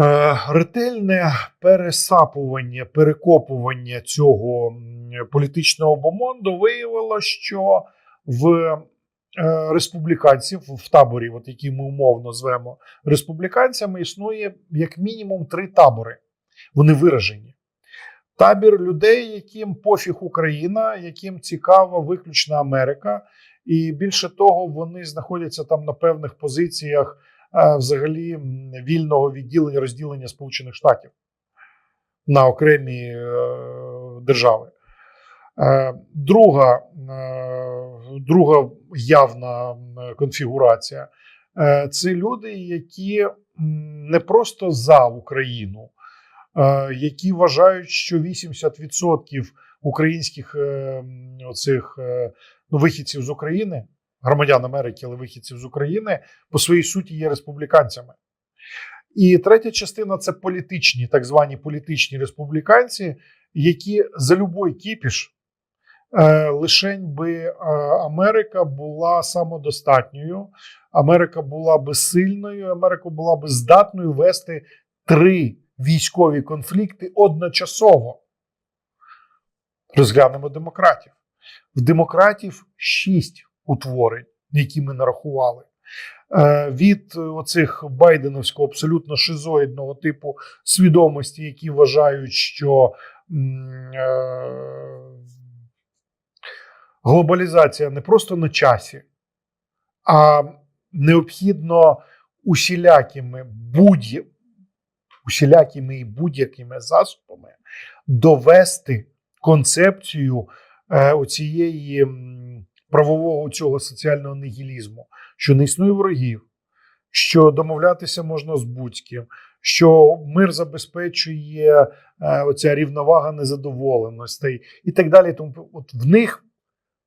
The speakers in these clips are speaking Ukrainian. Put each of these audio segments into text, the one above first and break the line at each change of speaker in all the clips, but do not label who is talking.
Е, Ретельне пересапування, перекопування цього політичного бомонду виявило, що в е, республіканців в таборі, от який ми умовно звемо республіканцями, існує як мінімум три табори. Вони виражені. Табір людей, яким пофіг Україна, яким цікава виключно Америка, і більше того, вони знаходяться там на певних позиціях взагалі вільного відділення розділення Сполучених Штатів на окремі е, держави. Е, Друга, е, друга явна конфігурація це люди, які не просто за Україну, які вважають, що 80% українських оцих ну, вихідців з України, громадян Америки, але вихідців з України, по своїй суті є республіканцями. І третя частина це політичні, так звані політичні республіканці, які за любой кіпіш, е, лишень би е, Америка була самодостатньою, Америка була би сильною, Америка була би здатною вести три військові конфлікти одночасово. Розглянемо демократів. В демократів шість утворень, які ми нарахували. Е, Від оцих байденовського абсолютно шизоїдного типу свідомості, які вважають, що е, глобалізація не просто на часі, а необхідно усілякими будь усілякими і будь-якими засобами довести концепцію е, оцієї правового цього соціального нігілізму, що не існує ворогів, що домовлятися можна з будь-ким, що мир забезпечує е, оця рівновага незадоволеностей і так далі. Тому от в них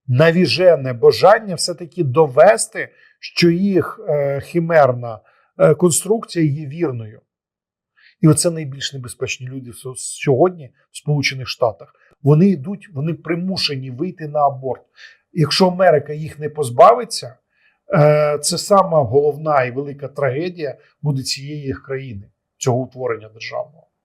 навіжене бажання все-таки довести, що їх е, химерна е, конструкція є вірною. І оце найбільш небезпечні люди сьогодні в Сполучених Штатах. Вони йдуть, вони примушені вийти на аборт. Якщо Америка їх не позбавиться, е, це сама головна і велика трагедія буде цієї країни, цього утворення державного.